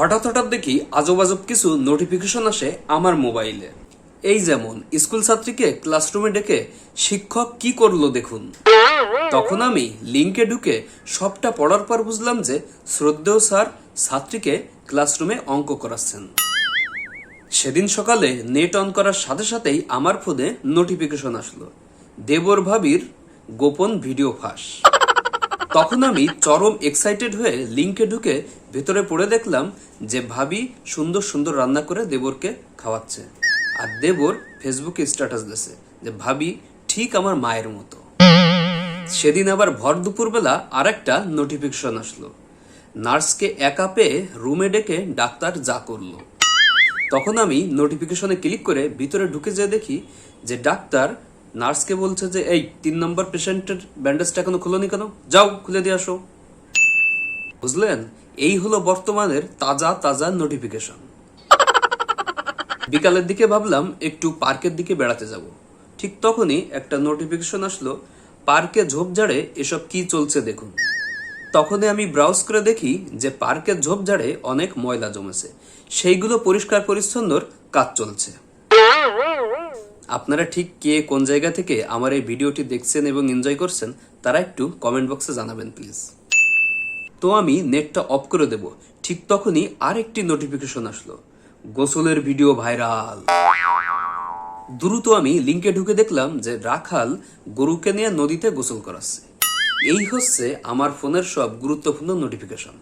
হঠাৎ হঠাৎ দেখি আজব আজব কিছু নোটিফিকেশন আসে আমার মোবাইলে। এই যেমন, স্কুল ছাত্রীকে ক্লাসরুমে ডেকে শিক্ষক কি করল দেখুন। তখন আমি লিঙ্কে ঢুকে সবটা পড়ার পর বুঝলাম যে শ্রদ্ধেয় স্যার ছাত্রীকে ক্লাসরুমে অঙ্ক করাচ্ছেন। সেদিন সকালে নেট অন করার সাথে সাথেই আমার ফোনে নোটিফিকেশন আসলো। দেবর ভাবির গোপন ভিডিও ফাঁস। তখন আমি চরম এক্সাইটেড হয়ে লিঙ্কে ঢুকে ভেতরে পড়ে দেখলাম যে ভাবি সুন্দর সুন্দর রান্না করে দেবরকে খাওয়াচ্ছে। আর দেবর ফেসবুকে স্ট্যাটাস দিয়েছে যে, ভাবি, ঠিক আমার মায়ের মতো। সেদিন আবার ভর দুপুরবেলা আরেকটা নোটিফিকেশন আসলো। নার্সকে একা পেয়ে রুমে ডেকে ডাক্তার যা করল। তখন আমি নোটিফিকেশনে ক্লিক করে ভিতরে ঢুকে যেয়ে দেখি যে, ডাক্তার নার্সকে বলছে যে, এই, তিন নম্বর পেশেন্টের ব্যান্ডেজটা এখনও খুলোনি কেন? যাও, খুলে দিয়ে আসো। বুঝলেন? এই হলো বর্তমানের তাজা তাজা নোটিফিকেশন বিকালের দিকে ভাবলাম একটু পার্কের দিকে বেড়াতে যাব। ঠিক তখনই একটা নোটিফিকেশন আসলো, পার্কে ঝোপঝাড়ে এসব কি চলছে দেখুন। তখনই আমি ব্রাউজ করে দেখি যে, পার্কের ঝোপঝাড়ে অনেক ময়লা জমেছে। সেইগুলো পরিষ্কার পরিচ্ছন্নর কাজ চলছে। আপনারা ঠিক কে কোন জায়গা থেকে আমার এই ভিডিওটি দেখছেন এবং এনজয় করছেন, তারা একটু কমেন্ট বক্সে জানাবেন প্লিজ তো আমি নেটটা অফ করে দেব। ঠিক তখনই আরেকটি নোটিফিকেশন আসলো। গোসলের ভিডিও ভাইরাল দ্রুত আমি লিঙ্কে ঢুকে দেখলাম যে রাখাল গরুকে নিয়ে নদীতে গোসল করাচ্ছে। এই হচ্ছে আমার ফোনের সব গুরুত্বপূর্ণ নোটিফিকেশন